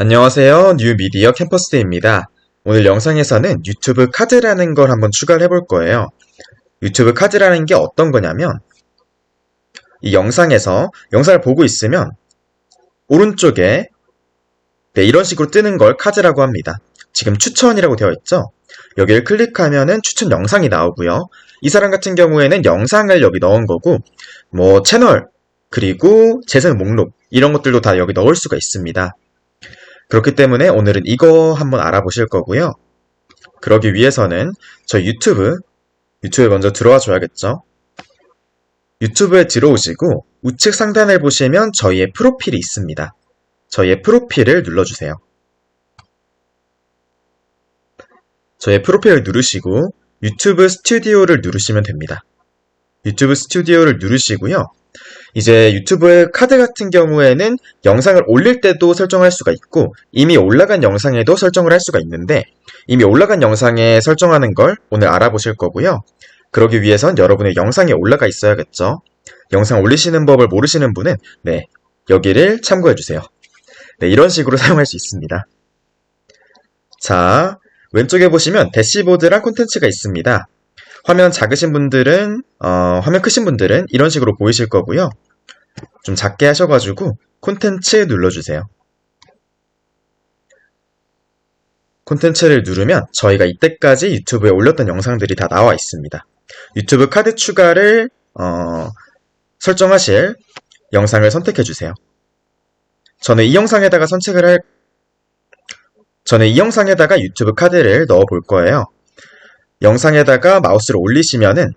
안녕하세요. 뉴미디어 캠퍼스데이입니다. 오늘 영상에서는 유튜브 카드라는 걸 한번 추가를 해볼 거예요. 유튜브 카드라는 게 어떤 거냐면 이 영상에서 영상을 보고 있으면 오른쪽에 네, 이런 식으로 뜨는 걸 카드라고 합니다. 지금 추천이라고 되어 있죠? 여기를 클릭하면은 추천 영상이 나오고요. 이 사람 같은 경우에는 영상을 여기 넣은 거고 뭐 채널 그리고 재생 목록 이런 것들도 다 여기 넣을 수가 있습니다. 그렇기 때문에 오늘은 이거 한번 알아보실 거고요. 그러기 위해서는 저 유튜브, 유튜브에 먼저 들어와 줘야겠죠. 유튜브에 들어오시고 우측 상단을 보시면 저희의 프로필이 있습니다. 저희의 프로필을 눌러주세요. 저의 프로필을 누르시고 유튜브 스튜디오를 누르시면 됩니다. 유튜브 스튜디오를 누르시고요. 이제 유튜브 카드 같은 경우에는 영상을 올릴 때도 설정할 수가 있고 이미 올라간 영상에도 설정을 할 수가 있는데 이미 올라간 영상에 설정하는 걸 오늘 알아보실 거고요. 그러기 위해선 여러분의 영상에 올라가 있어야겠죠. 영상 올리시는 법을 모르시는 분은 네 여기를 참고해 주세요. 네 이런 식으로 사용할 수 있습니다. 자 왼쪽에 보시면 대시보드랑 콘텐츠가 있습니다. 화면 작으신 분들은 어, 화면 크신 분들은 이런 식으로 보이실 거고요. 좀 작게 하셔가지고 콘텐츠 눌러주세요. 콘텐츠를 누르면 저희가 이때까지 유튜브에 올렸던 영상들이 다 나와 있습니다. 유튜브 카드 추가를 어, 설정하실 영상을 선택해 주세요. 저는 이 영상에다가 선택을 할 저는 이 영상에다가 유튜브 카드를 넣어 볼 거예요. 영상에다가 마우스를 올리시면은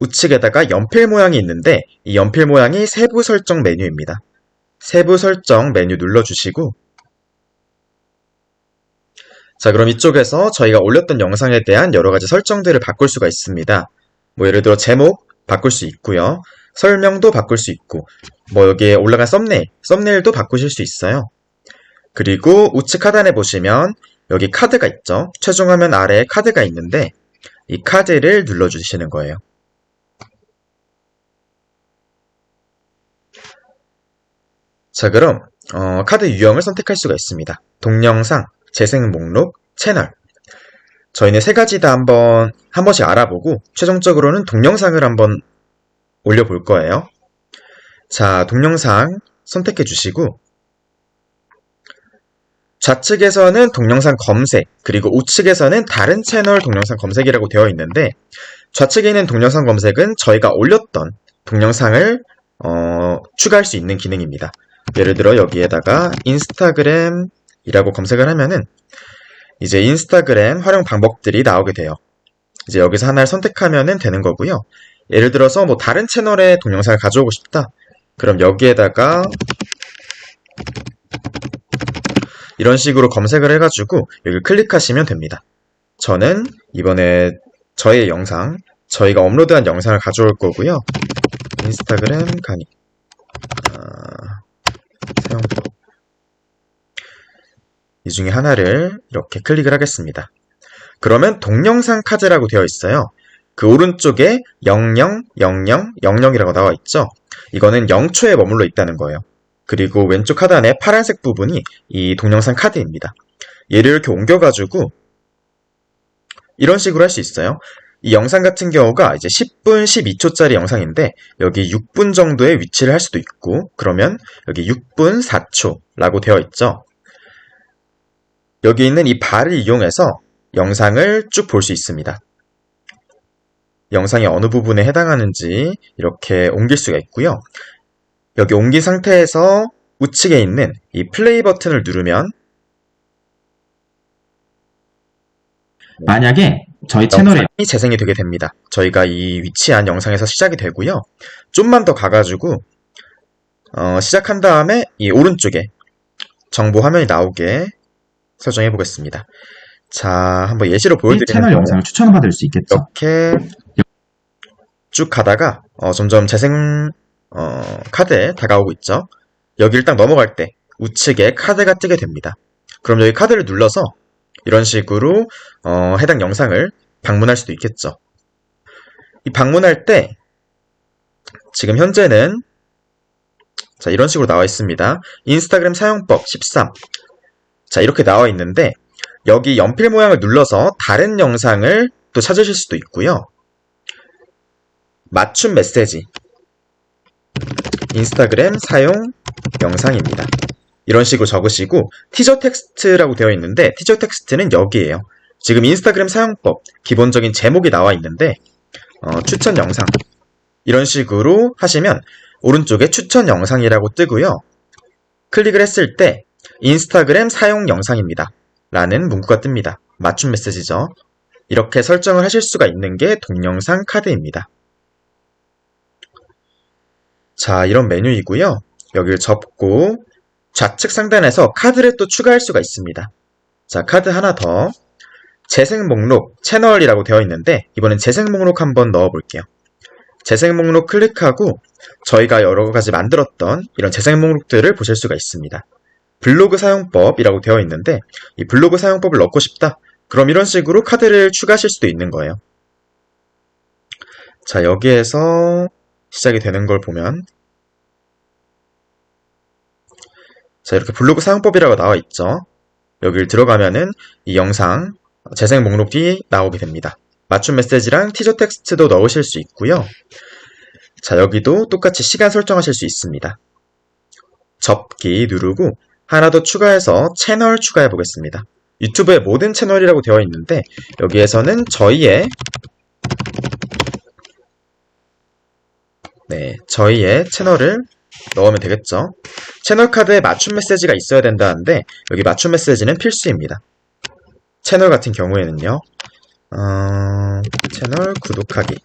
우측에다가 연필 모양이 있는데 이 연필 모양이 세부 설정 메뉴입니다. 세부 설정 메뉴 눌러주시고 자 그럼 이쪽에서 저희가 올렸던 영상에 대한 여러 가지 설정들을 바꿀 수가 있습니다. 뭐 예를 들어 제목 바꿀 수 있고요. 설명도 바꿀 수 있고 뭐 여기에 올라간 썸네일, 썸네일도 바꾸실 수 있어요. 그리고 우측 하단에 보시면 여기 카드가 있죠. 최종 화면 아래에 카드가 있는데 이 카드를 눌러주시는 거예요. 자, 그럼 어, 카드 유형을 선택할 수가 있습니다. 동영상, 재생 목록, 채널. 저희는 세 가지 다 한번 한 번씩 알아보고 최종적으로는 동영상을 한번 올려볼 거예요. 자, 동영상 선택해 주시고 좌측에서는 동영상 검색, 그리고 우측에서는 다른 채널 동영상 검색이라고 되어 있는데 좌측에 있는 동영상 검색은 저희가 올렸던 동영상을 어, 추가할 수 있는 기능입니다. 예를 들어 여기에다가 인스타그램이라고 검색을 하면은 이제 인스타그램 활용 방법들이 나오게 돼요. 이제 여기서 하나를 선택하면 되는 거고요. 예를 들어서 뭐 다른 채널의 동영상을 가져오고 싶다. 그럼 여기에다가 이런 식으로 검색을 해가지고 여기 클릭하시면 됩니다. 저는 이번에 저의 영상, 저희가 업로드한 영상을 가져올 거고요. 인스타그램 강의 아, 사용법 이 중에 하나를 이렇게 클릭을 하겠습니다. 그러면 동영상 카드라고 되어 있어요. 그 오른쪽에 00, 00, 00이라고 나와 있죠. 이거는 0초에 머물러 있다는 거예요. 그리고 왼쪽 하단에 파란색 부분이 이 동영상 카드입니다. 얘를 이렇게 옮겨가지고 이런 식으로 할 수 있어요. 이 영상 같은 경우가 이제 10분, 12초짜리 영상인데 여기 6분 정도의 위치를 할 수도 있고 그러면 여기 6분 4초라고 되어 있죠. 여기 있는 이 발을 이용해서 영상을 쭉 볼 수 있습니다. 영상이 어느 부분에 해당하는지 이렇게 옮길 수가 있고요. 여기 옮긴 상태에서 우측에 있는 이 플레이 버튼을 누르면 만약에 저희 채널에 재생이 되게 됩니다. 저희가 이 위치한 영상에서 시작이 되고요. 좀만 더 가가지고 어, 시작한 다음에 이 오른쪽에 정보 화면이 나오게 설정해 보겠습니다. 자, 한번 예시로 보여드리면 채널 영상을 추천받을 수 있겠죠. 이렇게 쭉 가다가 어, 점점 재생 어, 카드에 다가오고 있죠. 여기를 딱 넘어갈 때 우측에 카드가 뜨게 됩니다. 그럼 여기 카드를 눌러서 이런 식으로 어, 해당 영상을 방문할 수도 있겠죠. 이 방문할 때 지금 현재는 자 이런 식으로 나와 있습니다. 인스타그램 사용법 13 자, 이렇게 나와 있는데, 여기 연필 모양을 눌러서 다른 영상을 또 찾으실 수도 있고요. 맞춤 메시지. 인스타그램 사용 영상입니다. 이런 식으로 적으시고, 티저 텍스트라고 되어 있는데, 티저 텍스트는 여기에요. 지금 인스타그램 사용법, 기본적인 제목이 나와 있는데, 어, 추천 영상. 이런 식으로 하시면, 오른쪽에 추천 영상이라고 뜨고요. 클릭을 했을 때, 인스타그램 사용 영상입니다. 라는 문구가 뜹니다. 맞춤 메시지죠. 이렇게 설정을 하실 수가 있는 게 동영상 카드입니다. 자, 이런 메뉴이고요. 여기를 접고 좌측 상단에서 카드를 또 추가할 수가 있습니다. 자, 카드 하나 더. 재생 목록 채널이라고 되어 있는데 이번엔 재생 목록 한번 넣어 볼게요. 재생 목록 클릭하고 저희가 여러 가지 만들었던 이런 재생 목록들을 보실 수가 있습니다. 블로그 사용법이라고 되어 있는데 이 블로그 사용법을 넣고 싶다. 그럼 이런 식으로 카드를 추가하실 수도 있는 거예요. 자, 여기에서 시작이 되는 걸 보면 자, 이렇게 블로그 사용법이라고 나와 있죠. 여기를 들어가면은 이 영상 재생 목록이 나오게 됩니다. 맞춤 메시지랑 티저 텍스트도 넣으실 수 있고요. 자, 여기도 똑같이 시간 설정하실 수 있습니다. 접기 누르고 하나 더 추가해서 채널 추가해 보겠습니다. 유튜브의 모든 채널이라고 되어 있는데 여기에서는 저희의 네, 저희의 채널을 넣으면 되겠죠. 채널 카드에 맞춤 메시지가 있어야 된다는데 여기 맞춤 메시지는 필수입니다. 채널 같은 경우에는요. 어, 채널 구독하기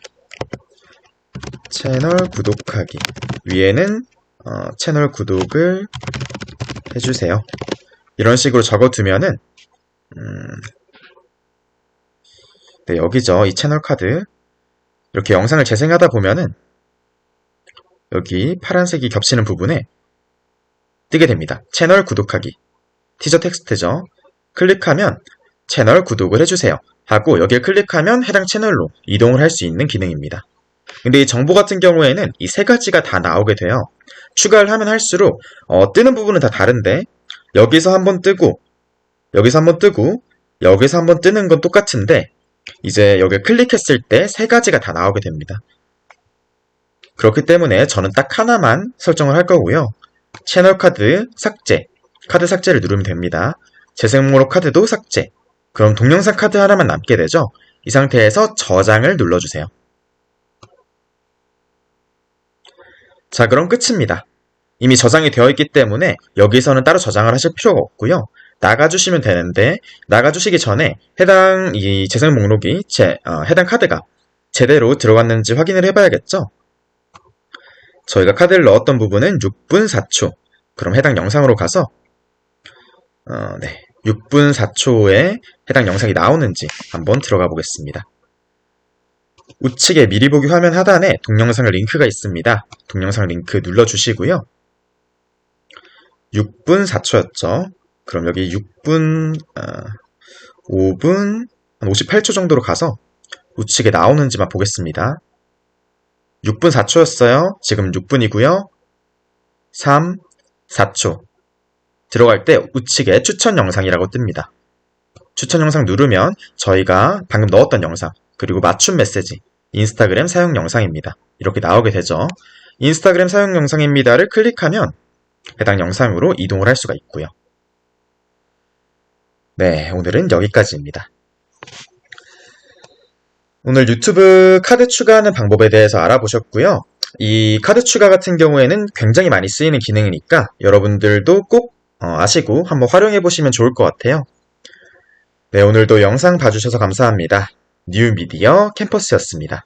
채널 구독하기 위에는 어, 채널 구독을 해주세요. 이런 식으로 적어두면은 음, 네, 여기죠. 이 채널 카드 이렇게 영상을 재생하다 보면은 여기 파란색이 겹치는 부분에 뜨게 됩니다. 채널 구독하기 티저 텍스트죠. 클릭하면 채널 구독을 해주세요. 하고 여기를 클릭하면 해당 채널로 이동을 할 수 있는 기능입니다. 근데 이 정보 같은 경우에는 이 세 가지가 다 나오게 돼요. 추가를 하면 할수록 어, 뜨는 부분은 다 다른데 여기서 한번 뜨고 여기서 한번 뜨고 여기서 한번 뜨는 건 똑같은데 이제 여기 클릭했을 때 세 가지가 다 나오게 됩니다. 그렇기 때문에 저는 딱 하나만 설정을 할 거고요. 채널 카드 삭제, 카드 삭제를 누르면 됩니다. 재생 목록 카드도 삭제. 그럼 동영상 카드 하나만 남게 되죠. 이 상태에서 저장을 눌러주세요. 자, 그럼 끝입니다. 이미 저장이 되어 있기 때문에 여기서는 따로 저장을 하실 필요가 없고요. 나가주시면 되는데 나가주시기 전에 해당 이 재생 목록이 제, 어, 해당 카드가 제대로 들어갔는지 확인을 해봐야겠죠. 저희가 카드를 넣었던 부분은 6분 4초. 그럼 해당 영상으로 가서 어, 네, 6분 4초에 해당 영상이 나오는지 한번 들어가 보겠습니다. 우측에 미리 보기 화면 하단에 동영상 링크가 있습니다. 동영상 링크 눌러주시고요. 6분 4초였죠. 그럼 여기 6분, 어, 5분, 한 58초 정도로 가서 우측에 나오는지만 보겠습니다. 6분 4초였어요. 지금 6분이고요. 3, 4초. 들어갈 때 우측에 추천 영상이라고 뜹니다. 추천 영상 누르면 저희가 방금 넣었던 영상, 그리고 맞춤 메시지, 인스타그램 사용 영상입니다. 이렇게 나오게 되죠. 인스타그램 사용 영상입니다를 클릭하면 해당 영상으로 이동을 할 수가 있고요. 네, 오늘은 여기까지입니다. 오늘 유튜브 카드 추가하는 방법에 대해서 알아보셨고요. 이 카드 추가 같은 경우에는 굉장히 많이 쓰이는 기능이니까 여러분들도 꼭 어, 아시고 한번 활용해 보시면 좋을 것 같아요. 네, 오늘도 영상 봐주셔서 감사합니다. 뉴미디어 캠퍼스였습니다.